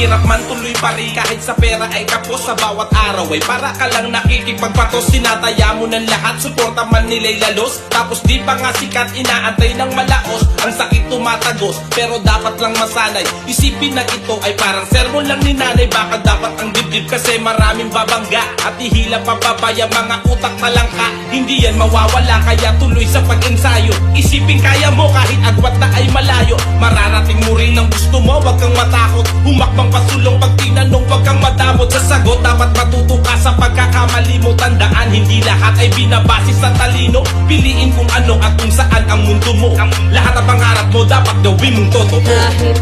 Mahirap man tuloy pa rin kahit sa pera ay kapos sa bawat araw ay para ka lang nakikipagpatos Sinataya mo ng lahat, suporta man nila'y lalos. Tapos di pa nga sikat, inaantay ng malaos. Ang sakit tumatagos, pero dapat lang masanay. Isipin na ito ay parang sermon lang ni nanay. Baka dapat ang dibdib kasi maraming babangga. At ihila pababaya mga utak na lang ka Hindi yan mawawala kaya tuloy sa pag-ensayo. Isipin kaya mo kahit agwat Humakbang pasulong pag tinanong, wag kang madamot Sa sagot. Dapat matuto ka sa pagkakamali mo. Tandaan, hindi lahat ay binabase sa talino. Piliin kung ano at kung saan ang mundo mo. Lahat ng pangarap mo dapat gawin mong totoo. Kahit